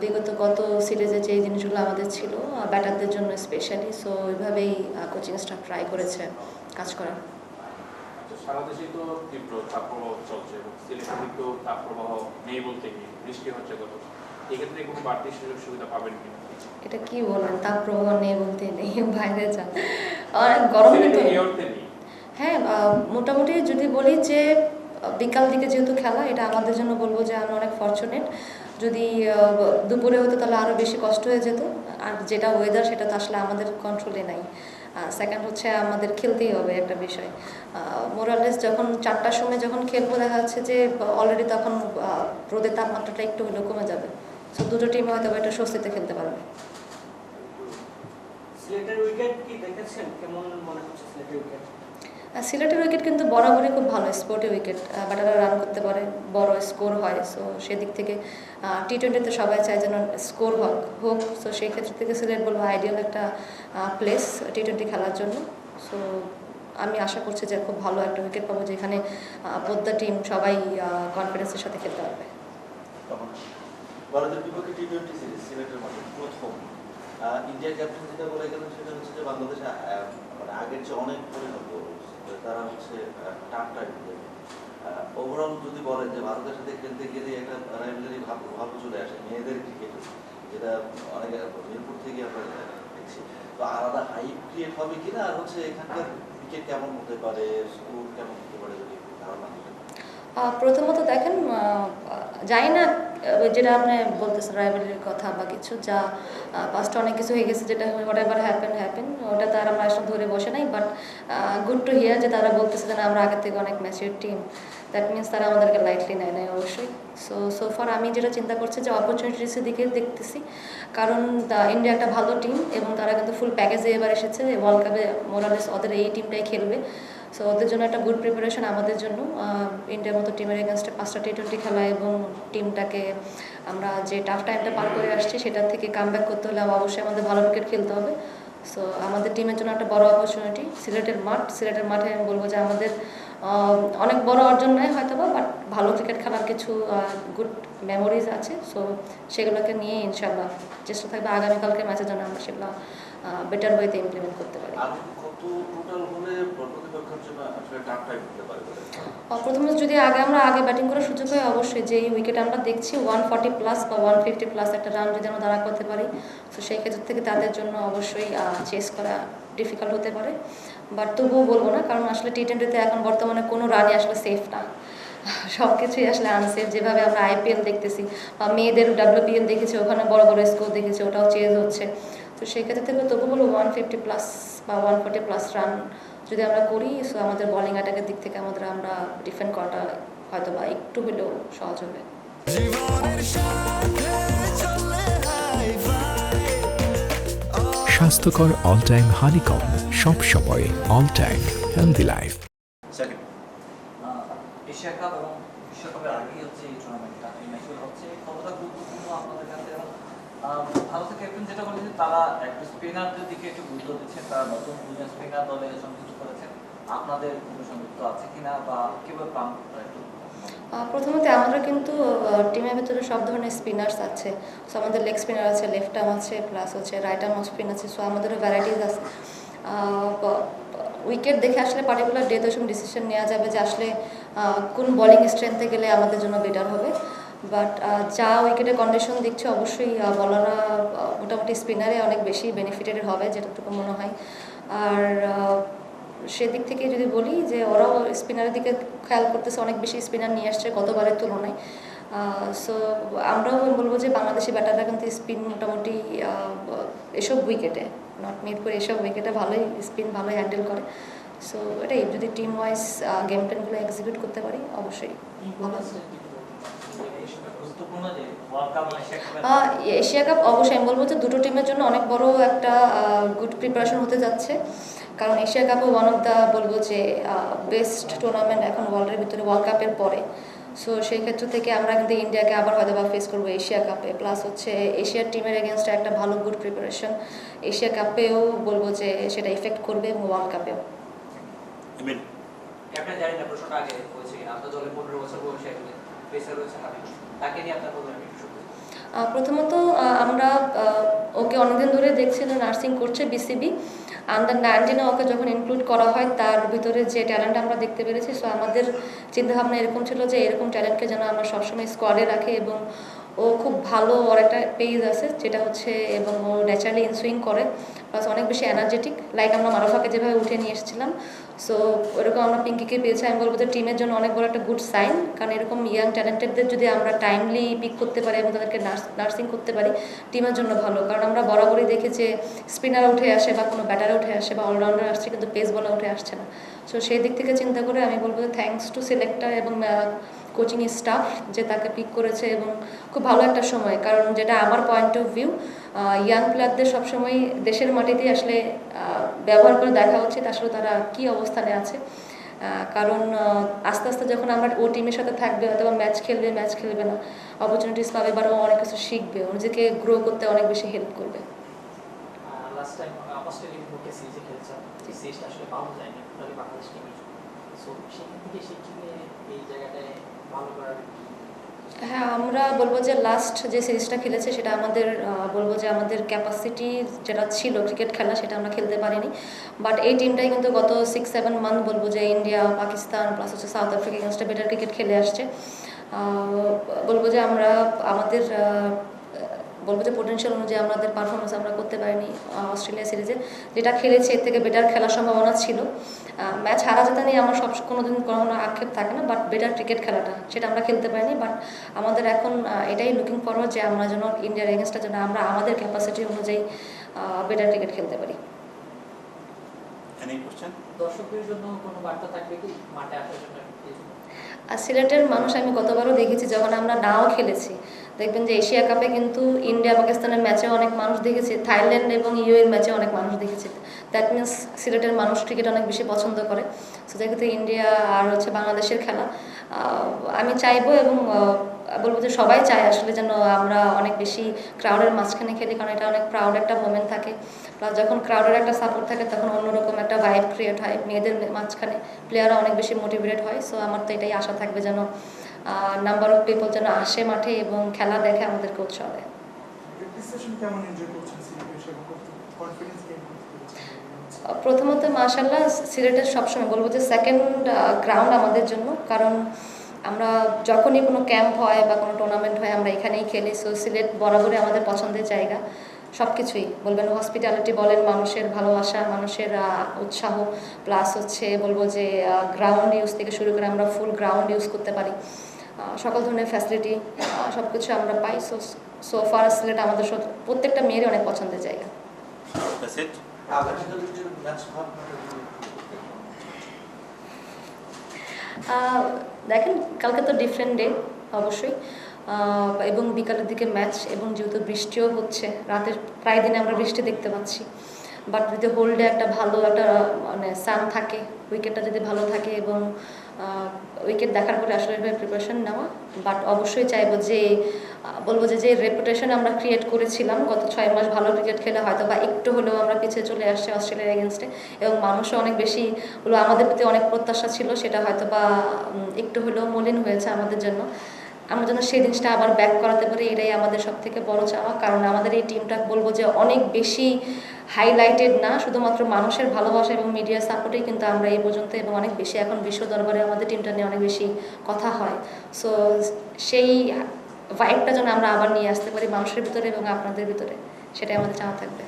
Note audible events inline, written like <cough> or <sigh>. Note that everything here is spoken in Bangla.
বিগত গত সিরিজে যে জিনিসগুলো আমাদের ছিল ব্যাটারদের জন্য স্পেশালি সো ওইভাবেই কোচিং স্টাফ ট্রাই করেছে কাজ করার আচ্ছা, সারা দেশেই তো তীব্র তাপপ্রবাহ চলছে সিলেটে কিন্তু তাপপ্রবাহ নেই বলতে কি বৃষ্টি হচ্ছে কত এক্ষেত্রে কোনো বাড়তি সুযোগ সুবিধা পাবেন কিনা? এটা কি বলেন তাপ প্রবাহ নেই বলতে নেই বাইরে যান। আর গরম কিন্তু হ্যাঁ মোটামুটি যদি বলি যে বিকাল দিকে যেহেতু খেলা এটা আমাদের জন্য বলব যে আমরা অনেক ফর্চুনেট যদি দুপুরে হতো তাহলে আরও বেশি কষ্ট হয়ে যেত। আর যেটা ওয়েদার সেটা তো আসলে আমাদের কন্ট্রোলে নাই। সেকেন্ড হচ্ছে আমাদের খেলতেই হবে একটা বিষয়। মোরালেস যখন চারটার সময় যখন খেলব, দেখা যাচ্ছে যে অলরেডি তখন রোদের তাপমাত্রাটা একটু হলেও কমে যাবে। সো দুটো টিম হয়তো একটা স্বস্তিতে খেলতে পারবে। সিলেটের উইকেট কি দেখেছেন? কেমন মনে হচ্ছে সিলেটের উইকেট সিলেটের উইকেট কিন্তু বরাবরই খুব ভালো স্পোর্টি উইকেট ব্যাটাররা রান করতে পারে, বড় স্কোর হয় সো সেদিক থেকে টি টোয়েন্টিতে সবাই চায় যেন স্কোর হোক হোক সো সেই ক্ষেত্রে থেকে সিলেট বলব আইডিয়াল একটা প্লেস টি টোয়েন্টি খেলার জন্য সো আমি আশা করছি যে খুব ভালো একটা উইকেট পাবো যেখানে বোদ্দা টিম সবাই কনফিডেন্সের সাথে খেলতে পারবে ইন্ডিয়ার ক্যাপ্টেন যেটা বলে গেলেন সেটা হচ্ছে যে বাংলাদেশ মানে আগের চেয়ে অনেক পরিণত। তারা হচ্ছে টাকটা ওভারঅল যদি বলেন যে ভারতের সাথে খেলতে গেলে একটা রাইভেলারি ভাব ভাব চলে আসে, মেয়েদের ক্রিকেটে যেটা অনেক মিরপুর থেকে আমরা দেখছি। তো আলাদা হাইপ ক্রিয়েট হবে কিনা, আর হচ্ছে এখানকার ক্রিকেট কেমন হতে পারে স্কোর কেমন হতে পারে, যদি ধারণা প্রথমত দেখেন জানি না যেটা আপনি বলতেছেন রাইভেলির কথা বা কিছু যা পাস্টে অনেক কিছু হয়ে গেছে যেটা হোয়াট এভার হ্যাপেন হ্যাপেন ওটা তার আমরা আসলে ধরে বসে নাই বাট গুড টু হিয়ার যে তারা বলতেছে যে আমরা আগের থেকে অনেক ম্যাচিউর টিম দ্যাট মিনস তারা আমাদেরকে লাইটলি নেয় নেয় অবশ্যই। সো সো ফার আমি যেটা চিন্তা করছি যে অপরচুনিটিসের দিকে দেখতেছি, কারণ ইন্ডিয়া একটা ভালো টিম এবং তারা কিন্তু ফুল প্যাকেজে এবার এসেছে ওয়ার্ল্ড কাপে মোরালেস ওদের এই টিমটাই খেলবে। সো ওদের জন্য একটা গুড প্রিপারেশন আমাদের জন্য। ইন্ডিয়ার মতো টিমের এগেনস্টে পাঁচটা টি টোয়েন্টি খেলা এবং টিমটাকে আমরা যে টাফ টাইমটা পার করে আসছি, সেটার থেকে কাম ব্যাক করতে হলে অবশ্যই আমাদের ভালো ক্রিকেট খেলতে হবে। সো আমাদের টিমের জন্য একটা বড় অপরচুনিটি সিলেটের মাঠ। সিলেটের মাঠে আমি বলব যে আমাদের অনেক বড় অর্জন নয় হয়তো বা বাট ভালো ক্রিকেট খেলার কিছু গুড মেমোরিজ আছে। সো সেগুলোকে নিয়ে ইনশাল্লাহ চেষ্টা থাকবে আগামীকালকে ম্যাচের জন্য আমরা সেগুলো বেটার ওয়েতে ইমপ্লিমেন্ট করতে পারি। প্রথমে যদি আগে আমরা আগে ব্যাটিং করার সুযোগ হয় অবশ্যই যে উইকেট আমরা দেখছি ওয়ান ফর্টি প্লাস বা ওয়ান ফিফটি প্লাস একটা রান যদি আমরা দাঁড়া করতে পারি তো সেই ক্ষেত্র থেকে তাদের জন্য অবশ্যই চেস করা ডিফিকাল্ট হতে পারে। বাট তবুও বলব না কারণ আসলে টি টোয়েন্টিতে এখন বর্তমানে কোনো রানই আসলে সেফ না। <laughs> সব কিছুই আসলে আনসেফ যেভাবে আমরা আইপিএল দেখতেছি বা মেয়েদের ডাব্লিউপিএল দেখেছি ওখানে বড় বড় স্কোর দেখেছি ওটাও চেঞ্জ হচ্ছে। তো সেই ক্ষেত্রে থেকে তবু বলব ওয়ান ফিফটি প্লাস বা ওয়ান ফোর্টি প্লাস রান যদি আমরা করি সো আমাদের বলিং অ্যাটাকের দিক থেকে আমাদের আমরা ডিফেন্ড করাটা হয়তো বা একটু হলেও সহজ হবে। স্বাস্থ্যকর অল টাইম হানিকম সব সময় all time healthy life Asia cup এবং বিশ্বকাপের আগেই হচ্ছে এই টুর্নামেন্টটা এই ম্যাচগুলো হচ্ছে কতটা গুরুত্বপূর্ণ আপনাদের কাছে যেটা তারা স্পিনারদের দিকে একটু গুরুত্ব দিচ্ছেন তারা নতুন দুজন স্পিনার দলে সংযুক্ত করেছেন আপনাদের কোনো সংযুক্ত আছে কিনা বা কীভাবে প্রথমত আমাদের কিন্তু টিমের ভেতরে সব ধরনের স্পিনার্স আছে। সো আমাদের লেগ স্পিনার আছে লেফট আর্ম আছে প্লাস হচ্ছে রাইট আর্ম স্পিন আছে। সো আমাদেরও ভ্যারাইটিস আছে। উইকেট দেখে আসলে পার্টিকুলার ডেতে সব ডিসিশন নেওয়া যাবে যে আসলে কোন বোলিং স্ট্রেংথে গেলে আমাদের জন্য বেটার হবে। বাট যা উইকেটের কন্ডিশন দেখছে অবশ্যই বলাররা মোটামুটি স্পিনারে অনেক বেশি বেনিফিটেড হবে যেটাটুকু মনে হয়। আর সেদিক থেকে যদি বলি যে ওরাও স্পিনারের দিকে খেয়াল করতেছে, অনেক বেশি স্পিনার নিয়ে আসছে গতবারের তুলনায়। সো আমরাও বলব যে বাংলাদেশি ব্যাটাররা কিন্তু স্পিন মোটামুটি এসব উইকেটে নট মিরপুর এসব উইকেটে ভালোই স্পিন ভালোই হ্যান্ডেল করে। সো এটাই, যদি টিম ওয়াইজ গেম প্ল্যানগুলো এক্সিকিউট করতে পারি, অবশ্যই। ভালো আছে। গুরুত্বপূর্ণ যে world cup Asia Asia cup অবশ্যই আমি বলব যে দুটো টিমের জন্য অনেক বড় একটা গুড প্রিপারেশন হতে যাচ্ছে। কারণ এশিয়া কাপও ওয়ান অফ দ্য বলব যে বেস্ট টুর্নামেন্ট এখন ওয়ার্ল্ডের ভিতরে ওয়ার্ল্ড কাপের পরে। সো সেই ক্ষেত্র থেকে আমরা কিন্তু ইন্ডিয়াকে আবার হয়তো বা ফেস করব এশিয়া কাপে প্লাস হচ্ছে এশিয়ার টিমের এগেনস্টে একটা ভালো গুড প্রিপারেশন এশিয়া কাপেও বলব যে সেটা ইফেক্ট করবে এবং ওয়ার্ল্ড কাপেও ক্যাপ্টেন জানি না প্রশ্নটা আগে হয়েছে আপনার দলে পনেরো বছর বয়সী একজন। রয়েছে তাকে নিয়ে আপনার প্রথমত আমরা ওকে অনেকদিন ধরে দেখছি যে নার্সিং করছে বিসিবি। আন্ডার নাইনটিনে ওকে যখন ইনক্লুড করা হয়, তার ভিতরে যে ট্যালেন্ট আমরা দেখতে পেরেছি সো আমাদের চিন্তাভাবনা এরকম ছিল যে এরকম ট্যালেন্টকে যেন আমরা সবসময় স্কোয়াডে রাখি এবং ও খুব ভালো ওর একটা পেজ আছে, যেটা হচ্ছে এবং ও ন্যাচারালি ইনসুইং করে প্লাস অনেক বেশি এনার্জেটিক লাইক আমরা মারুফাকে যেভাবে উঠে নিয়ে এসেছিলাম সো ওরকম আমরা পিঙ্কিকে পেয়েছি। আমি বলব যে টিমের জন্য অনেক বড় একটা গুড সাইন কারণ এরকম ইয়াং ট্যালেন্টেডদের যদি আমরা টাইমলি পিক করতে পারি এবং তাদেরকে নার্সিং করতে পারি টিমের জন্য ভালো। কারণ আমরা বরাবরই দেখি যে স্পিনার উঠে আসে বা কোনো ব্যাটারে উঠে আসে বা অলরাউন্ডার আসছে কিন্তু পেস বলে উঠে আসছে না। সো সেই দিক থেকে চিন্তা করে আমি বলব যে থ্যাঙ্কস টু সিলেক্টার এবং কোচিং স্টাফ যে তাকে পিক করেছে এবং খুব ভালো একটা সময়। কারণ যেটা আমার পয়েন্ট অফ ভিউ ইয়াং প্লেয়ারদের সবসময় দেশের মাটিতেই আসলে ব্যবহার করে দেখা উচিত আসলে তারা কি অবস্থানে আছে। কারণ আস্তে আস্তে যখন আমরা ও টিমের সাথে থাকবে হয়তো ম্যাচ খেলবে ম্যাচ খেলবে না। অপরচুনিটিস পাবে বা অনেক কিছু শিখবে। নিজেকে গ্রো করতে অনেক বেশি হেল্প করবে। সেই থেকে শিখিয়ে এই জায়গাটায় ভালো করার হ্যাঁ আমরা বলব যে লাস্ট যে সিরিজটা খেলেছে সেটা আমাদের বলব যে আমাদের ক্যাপাসিটি যেটা ছিল ক্রিকেট খেলা সেটা আমরা খেলতে পারিনি। বাট এই টিমটাই কিন্তু গত সিক্স সেভেন মান্থ বলব যে ইন্ডিয়া পাকিস্তান প্লাস হচ্ছে সাউথ আফ্রিকা এগেনস্টে বেটার ক্রিকেট খেলে আসছে। বলব যে আমরা, আমাদের বলব যে পোটেন্সিয়াল অনুযায়ী আমাদের পারফরমেন্স আমরা করতে পারিনি অস্ট্রেলিয়া সিরিজে যেটা খেলেছে, এর থেকে বেটার খেলার সম্ভাবনা ছিল। ম্যাচ হারা যেতে নিয়ে আমার সব কোনোদিন কোনো আক্ষেপ থাকে না বাট বেটার ক্রিকেট খেলাটা, সেটা আমরা খেলতে পারিনি। বাট আমাদের এখন এটাই লুকিং ফরওয়ার্ড যে আমরা যেন ইন্ডিয়ার এগেনস্টার যেন আমরা আমাদের ক্যাপাসিটি অনুযায়ী বেটার ক্রিকেট খেলতে পারি। এনি কোশ্চেন দর্শকদের জন্য কোনো বার্তা থাকবে কি? মাঠে আসার জন্য আর সিলেটের মানুষ আমি গতবারও দেখেছি যখন আমরা নাও খেলেছি। দেখবেন যে এশিয়া কাপে কিন্তু ইন্ডিয়া পাকিস্তানের ম্যাচে অনেক মানুষ দেখেছি। থাইল্যান্ড এবং ইউএর ম্যাচে অনেক মানুষ দেখেছি। দ্যাট মিনস সিলেটের মানুষ ক্রিকেট অনেক বেশি পছন্দ করে। সো ইন্ডিয়া আর হচ্ছে বাংলাদেশের খেলা। আমি চাইব এবং বলব যে সবাই চায় আসলে যেন আমরা অনেক বেশি ক্রাউডের মাঝখানে খেলি, কারণ এটা অনেক প্রাউড একটা মোমেন্ট থাকে। প্লাস যখন ক্রাউডের একটা সাপোর্ট থাকে, তখন অন্যরকম একটা ভাইব ক্রিয়েট হয় মেয়েদের মাঝখানে। প্লেয়াররা অনেক বেশি মোটিভেটেড হয়। সো আমার তো এটাই আশা থাকবে যেন নাম্বার অফ পিপল যেন আসে মাঠে এবং খেলা দেখে আমাদেরকে উৎসাহ দেয়। প্রথমত মাশাল্লাহ সিলেটের সবসময় বলব যে সেকেন্ড গ্রাউন্ড আমাদের জন্য। কারণ আমরা যখনই কোনো ক্যাম্প হয় বা কোনো টুর্নামেন্ট হয়, আমরা এখানেই খেলি। সো সিলেট বরাবরই আমাদের পছন্দের জায়গা। সব কিছুই বলবেন হসপিটালিটি বলেন, মানুষের ভালোবাসা, মানুষের উৎসাহ। প্লাস হচ্ছে বলব যে গ্রাউন্ড ইউজ থেকে শুরু করে আমরা ফুল গ্রাউন্ড ইউজ করতে পারি। সকল ধরনের ফ্যাসিলিটি সব কিছু আমরা পাই। সো সো ফার সিলেট আমাদের প্রত্যেকটা মেয়েরই অনেক পছন্দের জায়গা। দেখেন, কালকে তো ডিফারেন্ট ডে অবশ্যই। এবং বিকালের দিকে ম্যাচ এবং যেহেতু বৃষ্টিও হচ্ছে, রাতের প্রায় দিনে আমরা বৃষ্টি দেখতে পাচ্ছি। বাট যদি হোল্ডে একটা ভালো একটা মানে সান থাকে উইকেটটা যদি ভালো থাকে এবং উইকেট দেখার পরে আসলে প্রিপারেশন নেওয়া। বাট অবশ্যই চাইব যে বলব যে যে রেপুটেশন আমরা ক্রিয়েট করেছিলাম গত ছয় মাস ভালো ক্রিকেট খেলে হয়তো বা একটু হলেও আমরা পিছিয়ে চলে আসছি অস্ট্রেলিয়ার এগেনস্টে এবং মানুষও অনেক বেশি হলো আমাদের প্রতি অনেক প্রত্যাশা ছিল, সেটা হয়তো বা একটু হলেও মলিন হয়েছে আমাদের জন্য। আমরা যেন সেই জিনিসটা আবার ব্যাক করাতে পারি, এটাই আমাদের সব থেকে বড় চাওয়া। কারণ আমাদের এই টিমটা বলব যে অনেক বেশি হাইলাইটেড না, শুধুমাত্র মানুষের ভালোবাসা এবং মিডিয়ার সাপোর্টেই কিন্তু আমরা এই পর্যন্ত এবং অনেক বেশি এখন বিশ্ব দরবারে আমাদের টিমটা নিয়ে অনেক বেশি কথা হয়। সো সেই ভাইবটা যেন আমরা আবার নিয়ে আসতে পারি মানুষের ভিতরে এবং আপনাদের ভিতরে, সেটাই আমাদের চাওয়া থাকবে।